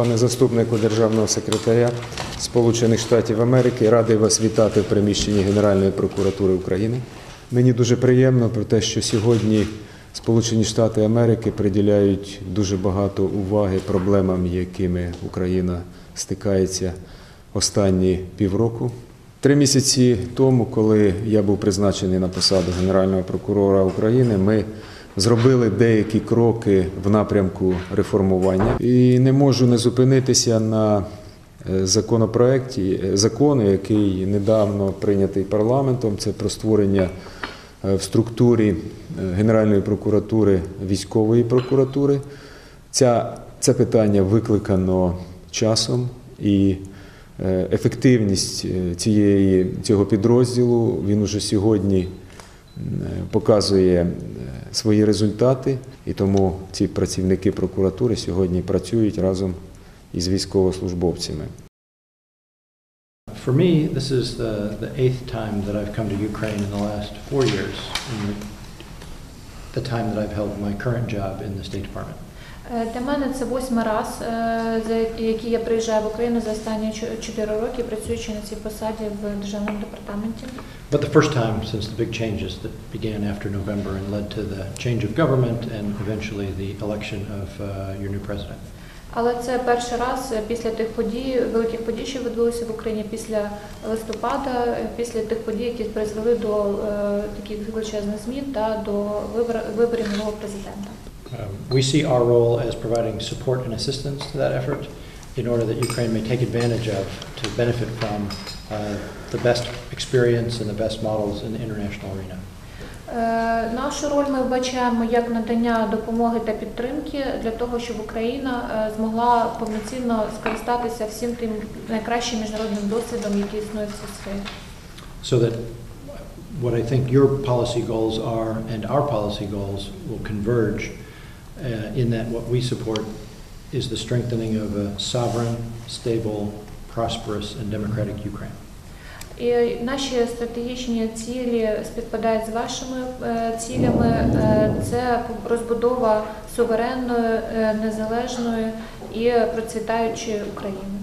пане заступнику державного секретаря Сполучених Штатів Америки, радий вас вітати в приміщенні Генеральної прокуратури України. Мені дуже приємно про те, що сьогодні Сполучені Штати Америки приділяють дуже багато уваги проблемам, якими Україна стикається останні півроку. Три місяці тому, коли я був призначений на посаду Генерального прокурора України, ми зробили деякі кроки в напрямку реформування. І не можу не зупинитися на е, законопроекті, е, закону, який недавно прийнятий парламентом. Це про створення е, в структурі Генеральної прокуратури військової прокуратури. Ця, це питання викликано часом і ефективність цієї, цього підрозділу він уже сьогодні показує свої результати, і тому ці працівники прокуратури сьогодні працюють разом із військовослужбовцями. For me, this is the, the eighth time that I've come to Ukraine in the last four years, in the, the time that I've held my current job in the State Department. Е, Для мене це восьмий раз, е, за який я приїжджаю в Україну за останні чо- чотири роки, працюючи на цій посаді в державному департаменті. But the first time since the big changes that began after November and led to the change of government and eventually the election of uh, your new president. Але це перший раз після тих подій, великих подій, що відбулися в Україні після листопада, після тих подій, які призвели до е, таких величезних змін та до вибор- виборів нового президента. Um, we see our role as providing support and assistance to that effort in order that Ukraine may take advantage of to benefit from uh, the best experience and the best models in the international arena. Е, Нашу роль ми вбачаємо як надання допомоги та підтримки для того, щоб Україна е, змогла повноцінно скористатися всім тим найкращим міжнародним досвідом, який існує в цій сфері. So that what I think your policy goals are and our policy goals will converge uh, in that what we support is the strengthening of a sovereign, stable, prosperous, and democratic Ukraine. І наші стратегічні цілі співпадають з вашими е, цілями. Е, Це розбудова суверенної, е, незалежної і процвітаючої України.